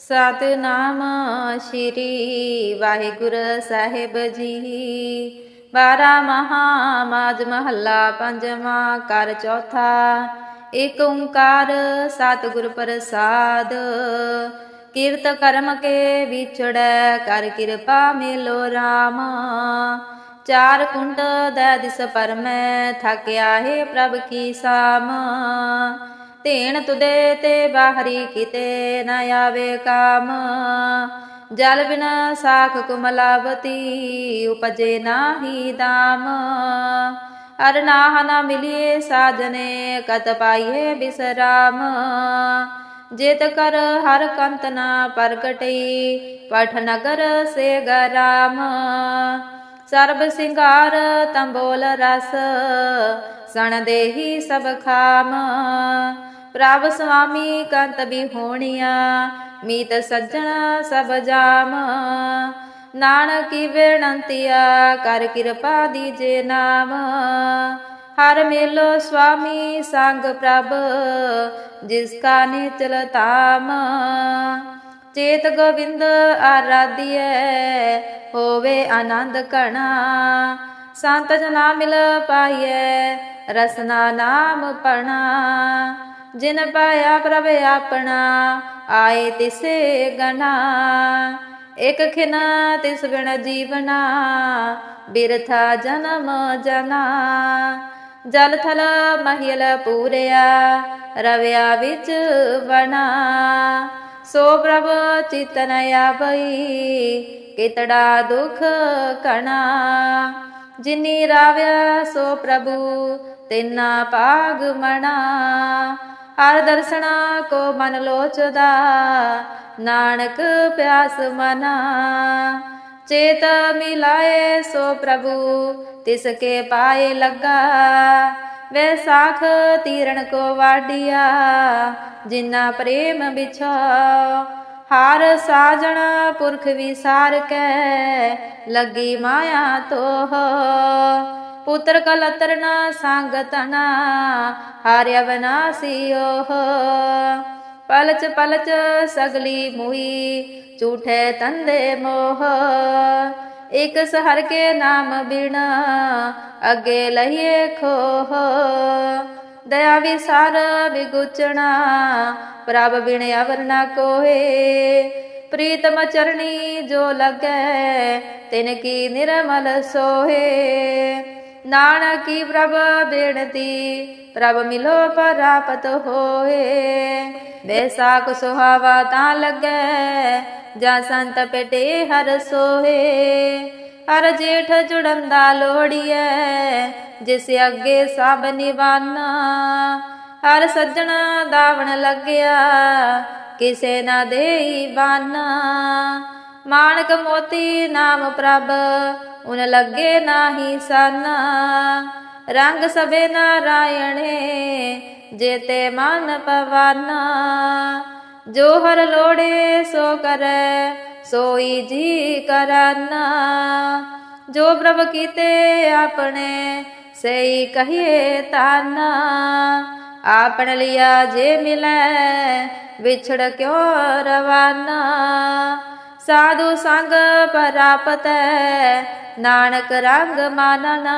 ਸਤਨਾਮ ਸ਼੍ਰੀ ਵਾਹਿਗੁਰੂ ਸਾਹਿਬ ਜੀ। ਬਾਰਾ ਮਹਾ ਮਾਜ ਮਹੱਲਾ ਪੰਜਵਾਂ ਕਰ ਚੌਥਾ। ਏਕ ਓੰਕਾਰ ਸਤਿਗੁਰ ਪ੍ਰਸਾਦ। ਕੀਰਤ ਕਰਮ ਕੇ ਵਿਛੜੈ ਕਰ ਕਿਰਪਾ ਮਿਲੋ RAM ਚਾਰ ਕੁੰਡ ਦੈ ਦਿਸ ਪਰਮੈ ਥਕਿਆ ਹੈ ਪ੍ਰਭ ਕੀ ਸਾਮ। ਧੇਣ ਤੁਦੇ ਤੇ ਬਾਹਰੀ ਕਿਤੇ ਨ ਆਵੇ ਕਾਮ। ਜਲ ਬਿਨਾ ਸਾਖ ਕੁਮਲਾਵਤੀ ਉਪਜੇ ਨਾਹੀ ਦਾਮ। ਅਰ ਨਾਹ ਨਾ ਮਿਲਿਏ ਸਾਜਨੇ, ਕਤ ਪਾਈਏ ਬਿਸਰਾਮ। ਜੇਤ ਕਰ ਹਰ ਕੰਤ ਨਾ ਪ੍ਰਗਟਈ, ਪਠ ਨਗਰ ਸੇ ਗਰਾਮ। ਸਰਬ ਸਿੰਗਾਰ ਤੰਬੋਲ ਰਸ ਸਣ ਦੇਹੀ ਸਭ ਖਾਮ। ਪ੍ਰਭ ਸੁਆਮੀ ਕੰਤ ਵੀ ਮੀਤ ਸੱਜਣ ਸਭ ਜਾਮ। ਨਾਨਕੀ ਬੇਨੰਤੀਆ, ਕਰ ਕਿਰਪਾ ਦੀਜੇ ਨਾਮ। ਹਰ ਮੇਲੋ ਸੁਆਮੀ ਸੰਗ ਪ੍ਰਭ, ਜਿਸ ਕਾ ਨਿਚਲ ਤਾਮ ਚੇਤ ਗੋਬਿੰਦ ਆਰਾਧਿਐ, ਹੋਵੇ ਆਨੰਦ ਕਣਾ ਸੰਤ ਜਨਾ ਮਿਲ ਪਾਈਐ ਰਸਨਾ ਨਾਮ ਪਣਾ ਜਿਨ ਪਾਇਆ ਪ੍ਰਭ ਆਪਣਾ, ਆਏ ਤਿਸੇ ਗਨਾ ਇਕ ਖਿਨਾ ਤਿਸ ਬਿਨ ਜੀਵਨਾ, ਬਿਰਥਾ ਜਨਮ ਜਨਾ। ਜਲ ਥਲ ਮਹਿਲ ਪੂਰਿਆ, ਰਵਿਆ ਵਿੱਚ ਬਣਾ ਸੋ ਪ੍ਰਭ ਚਿਤਨ ਆਵਈ, ਕਿਤੜਾ ਦੁਖ ਕਣਾ। ਜਿਨੀ ਰਾਵਿਆ ਸੋ ਪ੍ਰਭੂ, ਤਿਨਾ ਪਾਗ ਮਣਾ। ਹਰ ਦਰਸ਼ਨਾ ਕੋ ਮਨ ਲੋਚਦਾ, ਨਾਨਕ ਪਿਆਸ ਮਨਾ। ਚੇਤ ਮਿਲਾਏ ਸੋ ਪ੍ਰਭੂ, ਤਿਸ ਕੇ ਪਾਏ ਲੱਗਾ। ਵੈਸਾਖ ਤੀਰਣ ਕੋ ਵਾਡਿਆ ਜਿਨਾ ਪ੍ਰੇਮ ਵਿਛਾ। ਹਾਰ ਸਾਜਣ ਪੁਰਖ ਵਿਸਾਰ ਕੈ ਲੱਗੀ ਮਾਇਆ ਤੋਹ। ਪੁੱਤਰ ਕਲਤਰ ਨਾ ਸੰਗਤਨਾ ਹਾਰਿਆ ਬਨਾਸੀ ਓਹ। ਪਲਚ ਪਲਚ ਸਗਲੀ ਮੁਈ, ਝੂਠੇ ਤੰਦੇ ਮੋਹ। ਇਕ ਸਹਰ ਕੇ ਨਾਮ ਬਿਨਾ, ਅੱਗੇ ਲਈਏ ਖੋਹ। ਦਇਆ ਵਿਸਾਰ ਵਿਗੁਚਣਾ, ਪ੍ਰਭ ਬਿਨ ਅਵਰ ਨਾ ਕੋਏ ਪ੍ਰੀਤਮ ਚਰਣੀ ਜੋ ਲਗੈ, ਤਿਨ ਕੀ ਨਿਰਮਲ ਸੋਹੇ। ਨਾਨਕੀ ਪ੍ਰਭ ਬੇਨਤੀ, ਪ੍ਰਭ ਮਿਲੋ ਪ੍ਰਾਪਤ ਹੋਏ। ਬੈਸਾਖ ਸੁਹਾਵਾ ਤਾਂ ਲੱਗੈ, ਜਾਂ ਸੰਤ ਪੇਟੇ ਹਰ ਸੋਹੇ। ਹਰ ਜੇਠ ਜੁੜੰਦਾ ਲੋੜੀਐ ਜਿਸ ਅੱਗੇ ਸਭ ਨਿਵਾਨਾ। ਹਰ ਸੱਜਣਾ ਦਾਵਣ ਲੱਗਿਆ, ਕਿਸੇ ਨਾ ਦੇਈ ਬਾਨਾ। ਮਾਨਕ ਮੋਤੀ ਨਾਮ ਪ੍ਰਭ, ਉਨ ਲੱਗੇ ਨਾਹੀ ਸਾਨਾ। ਰੰਗ ਸਭੇ ਨਾਰਾਇਣੇ, ਜੇਤੇ ਮਨ ਪਵਾਨਾ। ਜੋ ਹਰ ਲੋੜੇ ਸੋ ਕਰੈ ਸੋਈ ਜੀ ਕਰਾਨਾ ਜੋ ਪ੍ਰਭ ਕੀਤੇ ਆਪਣੇ ਸਈ ਕਹੀਏ ਤਾਨਾ ਆਪਣ ਲਿਆ ਜੇ ਮਿਲੈ ਵਿਛੜ ਕਿਉ ਰਵਾਨਾ ਸਾਧੂ ਸੰਗ ਪਰਾਪਤੈ ਨਾਨਕ ਰੰਗ ਮਾਨਨਾ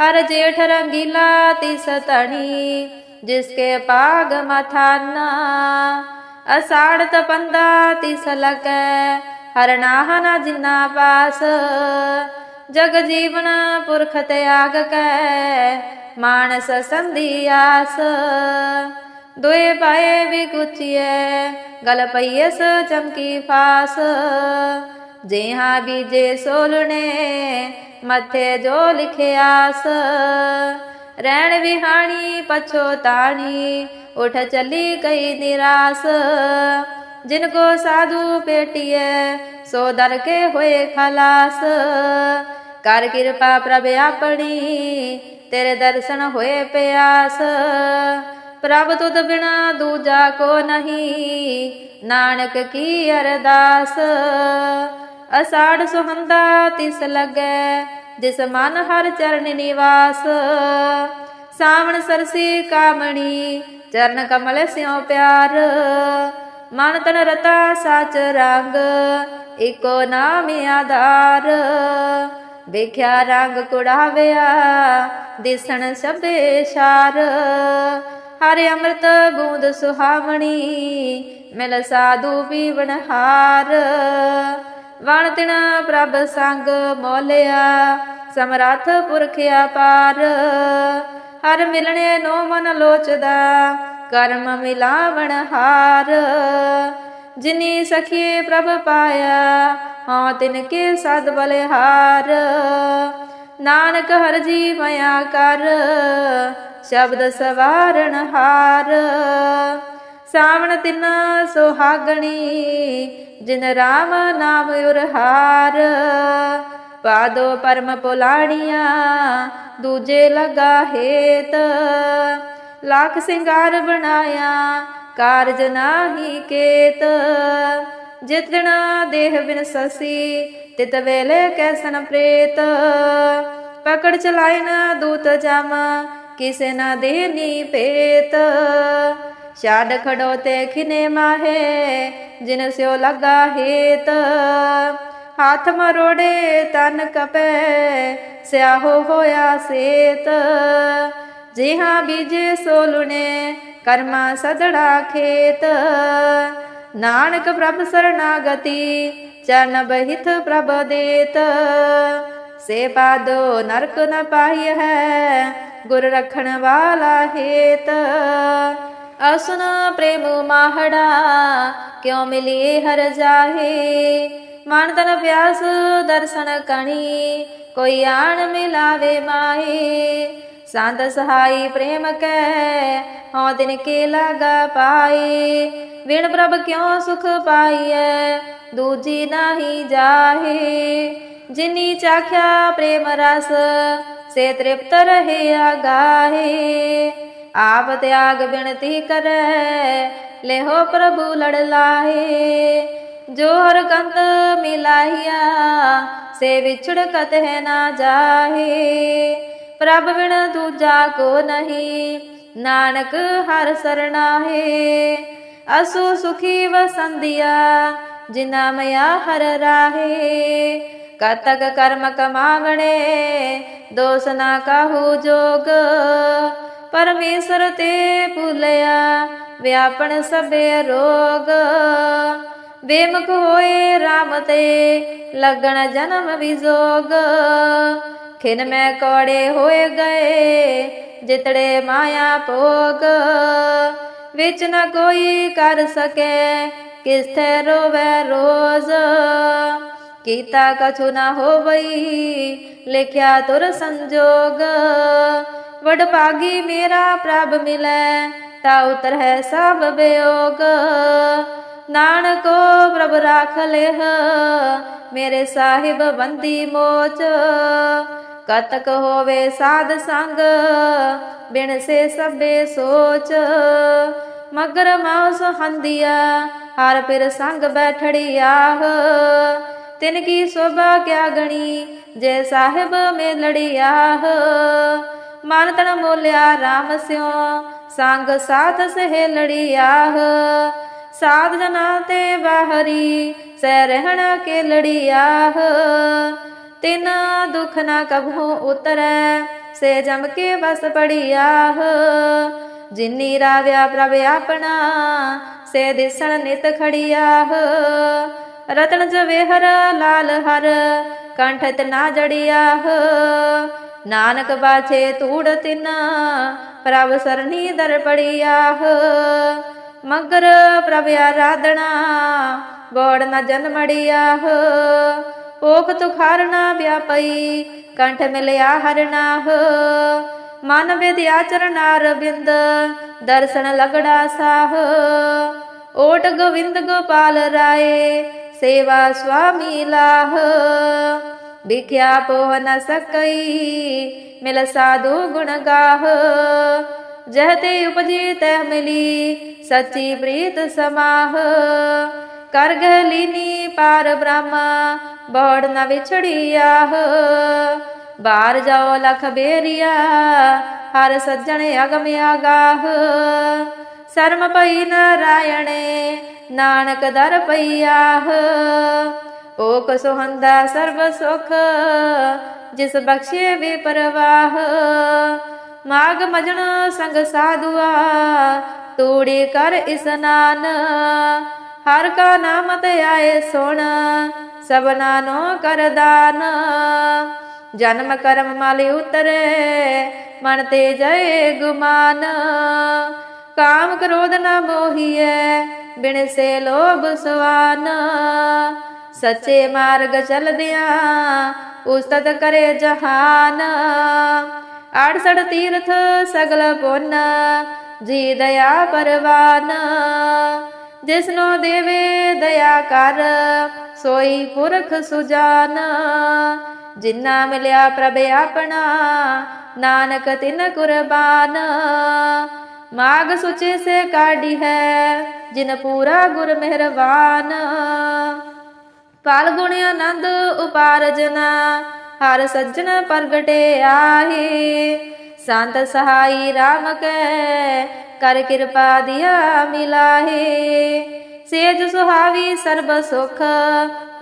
ਹਰ ਜੇਠ ਰੰਗੀਲਾ ਤਿਸ ਤਣੀ ਜਿਸਕੇ ਪਾਗ ਮਥਾਨਾ ਅਸਾੜ ਤਪੰਦਾ ਤਿਸ ਲਗੈ, ਹਰ ਨਾਹ ਨਾ ਜਿਨਾ ਪਾਸ। ਜਗ ਜੀਵਨ ਪੁਰਖ ਤਿਆਗ ਕੈ, ਮਾਨਸ ਸੰਧੀ ਆਸ। ਦੋਏ ਪਾਏ ਵਿਗੁਚੀਐ, ਗਲ ਪਈਸ ਚਮਕੀ ਫਾਸ। ਜਿਹਾ ਬੀਜੇ ਸੋਲਣੇ, ਮੱਥੇ ਜੋ ਲਿਖਿਆਸ ਰਹਿਣ ਵਿਹਾਣੀ ਪਛੋਤਾਣੀ ਉਠ ਚੱਲੀ ਕਈ ਨਿਰਾਸ। ਜਿਨ ਕੋ ਸਾਧੂ ਪੇਟੀਐ, ਸੋ ਦਰ ਕੇ ਹੋਏ ਖਲਾਸ। ਕਰ ਕਿਰਪਾ ਪ੍ਰਭ ਆਪਣੀ, ਤੇਰੇ ਦਰਸ਼ਨ ਹੋਏ ਪਿਆਸ। ਪ੍ਰਭ ਤੁਧ ਬਿਨਾ ਦੂਜਾ ਕੋ ਨਹੀਂ, ਨਾਨਕ ਕੀ ਅਰਦਾਸ। ਅਸਾੜ ਸੁਹੰਦਾ ਤਿਸ ਲੱਗੈ, ਜਿਸ ਮਨ ਹਰ ਚਰਨ ਨਿਵਾਸ। ਸਾਵਣ ਸਰਸੀ ਕਾਮਣੀ ਚਰਨ ਕਮਲ ਸਿਉ ਪਿਆਰ ਮਨ ਤਨ ਰਤਾ ਸਚ ਰੰਗ, ਇਕੋ ਨਾਮ ਆਧਾਰ। ਵੇਖਿਆ ਰੰਗ ਕੁੜਾਵਿਆ, ਦਿਸਣ ਸਭੇ ਸ਼ਾਰ। ਹਰ ਅੰਮ੍ਰਿਤ ਬੂੰਦ ਸੁਹਾਵਣੀ, ਮਿਲ ਸਾਧੂ ਪੀਵਣ ਹਾਰ। ਵਣ ਤਿਣ ਪ੍ਰਭ ਸੰਗ ਮੋਲਿਆ, ਸਮਰੱਥ ਪੁਰਖ ਅਪਾਰ। ਹਰ ਮਿਲਣੇ ਨੋ ਮਨ ਲੋਚਦਾ, ਕਰਮ ਮਿਲਾਵਣ ਹਾਰ। ਜਿਨੀ ਸਖੀ ਪ੍ਰਭ ਪਾਇਆ, ਹਾਂ ਤਿਨ ਕੇ ਸਦ ਬਲਿਹਾਰ। ਨਾਨਕ ਹਰ ਜੀ ਮਇਆ ਕਰ, ਸ਼ਬਦ ਸਵਾਰਣ ਹਾਰ। ਸਾਵਣ ਤਿਨ ਸੁਹਾਗਣੀ, ਜਿਨ ਰਾਮ ਨਾਮ ਉਰਹਾਰ ਪਾਦੋ ਪਰਮ ਪੁਲਾਣੀਆਂ, ਦੂਜੇ ਲਗਾ ਹੇਤ। ਲੱਖ ਸਿੰਗਾਰ ਬਣਾਇਆ, ਕਾਰਜ ਨਾਹੀ ਕੇਤ। ਜਿਤਨਾ ਦੇਹ ਬਿਨ ਸਸੀ, ਤਿਤ ਵੇਲੇ ਕੈਸਨ ਪ੍ਰੇਤ। ਪਕੜ ਚਲਾਇ ਨਾ ਦੂਤ ਜਮ, ਕਿਸੇ ਨਾ ਦੇਨੀ ਪੇਤ ਛਾੜ ਖੜੋ ਤੇ ਖਿਨੇ ਮਾਹੇ, ਜਿਨ ਸਿਓ ਲਗਾ ਹੇਤ। ਹੱਥ ਮਰੋੜੇ ਤਨ ਕਪੈ, ਸਿਆਹੋ ਹੋਇਆ ਸੇਤ। ਜਿਹਾ ਬੀਜੇ ਸੋਲੁਨੇ ਕਰਮਾ ਸਦੜਾ ਖੇਤ। ਨਾਨਕ ਪ੍ਰਭ ਸਰਨਾਗਤੀ ਚਰਨ ਬਹਿਤ ਪ੍ਰਭ ਦੇਤ। ਸੇ ਪਾਦੋ ਨਰਕ ਨ ਪਾਈ ਹੈ, ਗੁਰ ਰਖਣ ਵਾਲਾ ਹੇਤ। ਅਸੁਨ ਪ੍ਰੇਮ ਮਾਹੜਾ, ਕਿਉ ਮਿਲੀ ਹਰ ਜਾਹੇ? ਮਨ ਤਨ ਪਿਆਸ ਦਰਸ਼ਨ ਕਣੀ, ਕੋਈ ਆਣ ਮਿਲਾਵੇ ਮਾਏ ਸੰਤ ਸਹਾਈ ਪ੍ਰੇਮ ਕੈ, ਹਉ ਦਿਨ ਕੇ ਲਗਾ ਪਾਏ ਵਿਣ ਪ੍ਰਭ ਕਿਉ ਸੁਖ ਪਾਈਐ, ਦੂਜੀ ਨਾਹੀ ਜਾਹੇ। ਜਿਨੀ ਚਾਖਿਆ ਪ੍ਰੇਮ ਰਸ, ਸੇ ਤ੍ਰਿਪਤ ਰਹੇ ਆਗਾਹੇ। ਆਪ ਤਿਆਗ ਬਿਨਤੀ ਕਰੈ, ਲੇਹੋ ਪ੍ਰਭੂ ਲੜ ਲਾਹੇ। ਜੋ ਹਰ ਕੰਤ ਮਿਲਾਈਆ, ਸੇ ਵਿਛੜ ਕਤਹਿ ਨਾ ਜਾਹੇ। ਪ੍ਰਭ ਬਿਨ ਦੂਜਾ ਕੋ ਨਹੀਂ, ਨਾਨਕ ਹਰ ਸਰਣਾਹੇ। ਅਸੂ ਸੁਖੀ ਵਸੰਦਿਆ ਜਿਨਾ ਮਇਆ ਹਰ ਰਾਹੇ। ਕਤਕ ਕਰਮ ਕਮਾਵਣੇ, ਦੋਸ ਨਾ ਕਾਹੂ ਜੋਗ। ਪਰਮੇਸ਼ਰ ਤੇ ਭੁਲਿਆ ਵਿਆਪਣ ਸਭੇ ਰੋਗ। ਬੇਮੁਖ ਹੋਏ RAM ਤੇ ਲੱਗਣ ਜਨਮ ਵਿਜੋਗ ਖਿਨ ਮੈਂ ਕੋੜੇ ਹੋਏ ਗਏ ਜਿਤੜੇ ਮਾਇਆ ਭੋਗ ਵਿੱਚ ਨ ਕੋਈ ਕਰ ਸਕੇ ਕਿਸ ਤੇ ਰੋਵੇ ਰੋਜ਼ ਕੀਤਾ ਕਛੁ ਨਾ ਹੋਵਈ ਲਿਖਿਆ ਤੁਰ ਸੰਜੋਗ ਵਡ ਭਾਗੀ ਮੇਰਾ ਪ੍ਰਭ ਮਿਲੈ ਤਾ ਉਤਰ ਹੈ ਸਭ ਬਿਯੋਗ ਨਾਨਕੋ ਪ੍ਰਭ ਰਾਖ ਲੇਹ, ਮੇਰੇ ਸਾਹਿਬ ਬੰਦੀ ਮੋਚ। ਕਤਕ ਹੋਵੇ ਸਾਧ ਸੰਗ, ਬਿਨ ਸੇ ਸਭੇ ਸੋਚ। ਮਗਰ ਮਾਉਸ ਹੰਦਿਆ ਹਰ ਫਿਰ ਸੰਗ ਬੈਠੜੀ ਆਹ ਤਿਨ ਕੀ ਸੋਭਾ ਕਿਆ ਗਣੀ, ਜੇ ਸਾਹਿਬ ਮੇ ਲੜੀ ਆਹ ਮਨ ਤਨ ਮੋਲਿਆ RAM ਸਿਓ ਸੰਗ ਸਾਥ ਸਹਿ ਲੜੀ ਆਹ ਸਾਧ ਜਨਾ ਤੇ ਬਾਹਰੀ, ਸਹਿ ਰਹਿਣਾ ਕੇ ਲੜੀ ਆਹ ਤਿਨ ਦੁਖ ਨਾ ਕਭੂ ਉਤਰੈ, ਸੇ ਜਮ ਕੇ ਬਸ ਪੜੀ ਆਹ ਜਿਨੀ ਰਾਵਿਆ ਪ੍ਰਭ ਆਪਣਾ, ਸੇ ਦਿਸਣ ਨਿਤ ਖੜੀ ਆਹ ਰਤਨ ਜਵੇਹਰ ਲਾਲ ਹਰ, ਕੰਠ ਤਨਾ ਜੜਿਆਹ ਨਾਨਕ ਬਾਛੇ ਤੂੜ ਤਿਨ, ਪ੍ਰਭ ਸਰਨੀ ਦਰ ਪੜਿਆਹ ਮਗਰ ਪ੍ਰਭ ਆਰਾਧਣਾ ਬੋੜ ਨ ਜਨਮੜਿਆਹ ਪੋਖ ਤੁਖਾਰਣਾ ਵਿਆਪਈ, ਕੰਠ ਮਿਲਿਆ ਹਰਨਾਹ। ਮਨ ਵਿਦਿਆ ਚਰਨਾਰ ਬਿੰਦ, ਦਰਸ਼ਨ ਲਗੜਾ ਸਾਹ। ਓਟ ਗੋਵਿੰਦ ਗੋਪਾਲ ਰਾਏ, ਸੇਵਾ ਸੁਆਮੀ ਲਾਹ। ਵਿਖਿਆ ਪੋਹ ਨ ਸਕਈ, ਮਿਲ ਸਾਧੂ ਗੁਣ ਗਾਹ। ਜਹ ਤੇ ਉਪਜੀ ਤਹ ਮਿਲੀ ਸੱਚੀ ਪ੍ਰੀਤ ਸਮਾਹ। ਕਰ ਗਹਿ ਪਾਰ ਬ੍ਰਹਮਾ, ਬੋੜ ਨ ਵਿਛੜੀ ਆਹ। ਬਾਹਰ ਜਾਓ ਲਖ ਬੇਰੀਆ, ਹਰ ਸੱਜਣ ਅਗਮ ਆਗਾਹ। ਸਰਮ ਪਈ ਨਾਰਾਇਣੇ, ਨਾਨਕ ਦਰ ਪਈਆਹ। ਓਕ ਸੁਹੰਦਾ ਸਰਬ ਸੁਖ, ਜਿਸ ਬਖਸ਼ੇ ਵੀ ਪਰਵਾਹ। ਮਾਗ ਮਜਣ ਸੰਗ ਸਾਧੁਆ, ਤੂੜੀ ਕਰ ਇਸਨਾਨ ਹਰ ਕਾ ਨਾਮ ਤੇ ਆਏ ਸੁਣ, ਸਭਨਾ ਨੋ ਕਰਦਾਨ ਜਨਮ ਕਰਮ ਮਾਲੇ ਉਤਰੇ, ਮਨ ਤੇ ਜੈ ਗੁਮਾਨ। ਕਾਮ ਕ੍ਰੋਧ ਨਾ ਮੋਹੀਐ, ਬਿਨ ਸੇ ਲੋਭ ਸਵਾਨ ਸੱਚੇ ਮਾਰਗ ਚਲਦਿਆਂ, ਉਸਤਤ ਕਰੇ ਜਹਾਨ। ਆੜਸੜ ਤੀਰਥ ਸਗਲ ਪੁੰਨ, ਜੀ ਦਇਆ ਪਰਵਾਨ। ਜਿਸਨੋ ਦੇਵੇ ਦਇਆ ਕਰ, ਸੋਈ ਪੁਰਖ ਸੁਜਾਨ। ਜਿਨ੍ਹਾਂ ਮਿਲਿਆ ਪ੍ਰਭ ਆਪਣਾ, ਨਾਨਕ ਤਿਨ ਕੁਰਬਾਨ। ਮਾਗ ਸੁਚੇ ਸੇ ਕਾਢੀ ਹੈ, ਜਿਨ ਪੂਰਾ ਗੁਰ ਮਿਹਰਬਾਨ ਪਾਲ ਗੁਣ ਆਨੰਦ ਉਪਾਰਜਨਾ ਹਰ ਸੱਜਣ ਪ੍ਰਗਟੇ ਆਹੇ। ਸੰਤ ਸਹਾਈ RAM ਕੈ, ਕਰ ਕਿਰਪਾ ਦਿਆ ਮਿਲਾਹੇ। ਸੇਜ ਸੁਹਾਵੀ ਸਰਬ ਸੁਖ,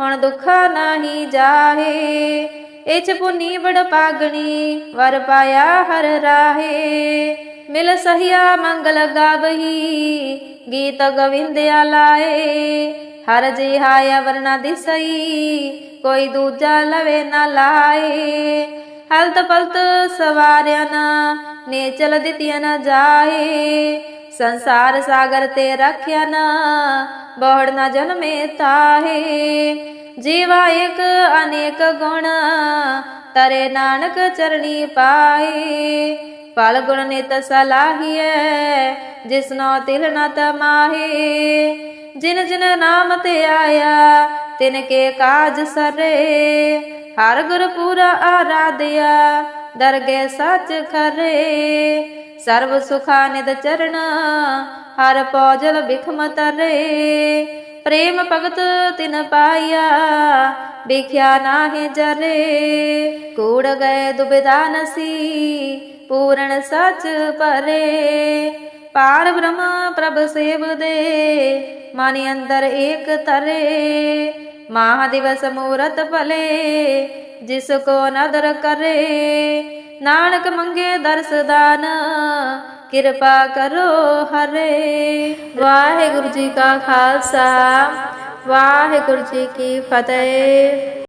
ਹੁਣ ਦੁਖਾ ਨਾਹੀ ਜਾਹੇ। ਇਚ ਪੁਨੀ ਬੜ ਪਾਗਣੀ, ਵਰ ਪਾਇਆ ਹਰ ਰਾਹੇ। ਮਿਲ ਸਹਿਆ ਮੰਗਲ ਗਾਵਹੀ, ਗੀਤ ਗਵਿੰਦਿਆ ਲਾਏ ਹਰ ਜਿਹਾਇਆ ਵਰਨਾ ਦਿਸਈ, ਕੋਈ ਦੂਜਾ ਲਵੇ ਨਾ ਲਾਏ। ਹਲਤ ਪਲਤ ਸਵਾਰਿਆ ਨਾ ਨੇ ਚਲ ਦਿੱਤੀਆਂ ਨਾ ਜਾਏ। ਸੰਸਾਰ ਸਾਗਰ ਤੇ ਰੱਖਿਆ ਨਾ ਬਹੁੜ ਨਾ ਜਨਮੇ ਤਾਹੇ। ਜੀਵਾ ਇੱਕ ਅਨੇਕ ਗੁਣ, ਤਰੇ ਨਾਨਕ ਚਰਣੀ ਪਾਏ। ਫਲ ਗੁਣ ਨਿਤ ਸਲਾਹੀਐ ਜਿਸਨੋ ਤਿਲ ਨ ਤਮਾਹੇ। ਜਿਨ ਜਿਨ ਨਾਮ ਤੇ ਆਇਆ, ਤਿਨ ਕੇ ਕਾਜ ਸਰੇ। ਹਰ ਗੁਰ ਪੂਰਾ ਆਰਾਧਿਆ ਦਰਗੇ ਸੱਚ ਖਰੇ। ਸਰਬ ਸੁਖਾ ਨਿਦ ਚਰਨ ਹਰ ਪੌਜਲ ਬਿਖਮ ਤਰੇ। ਪ੍ਰੇਮ ਭਗਤ ਤਿਨ ਪਾਇਆ, ਵਿਖਿਆ ਨਾਹਿ ਜਰੇ। ਕੂੜ ਗਏ ਦੁਬਿਧਾ ਨਸੀ, ਪੂਰਨ ਸੱਚ ਪਰੇ। ਪਾਰ ਬ੍ਰਹਮ ਪ੍ਰਭ ਸੇਵ ਦੇ, ਮਨ ਅੰਦਰ ਏਕ ਤਰੇ ਮਹਾ ਦਿਵਸ ਮੂਰਤ ਭਲੇ, ਜਿਸ ਕੋ ਨਦਰ ਕਰੇ। ਨਾਨਕ ਮੰਗੇ ਦਰਸਦਾਨ ਕਿਰਪਾ ਕਰੋ ਹਰੇ। ਵਾਹਿਗੁਰੂ ਜੀ ਕਾ ਖਾਲਸਾ, ਵਾਹਿਗੁਰੂ ਜੀ ਕੀ ਫਤਿਹ।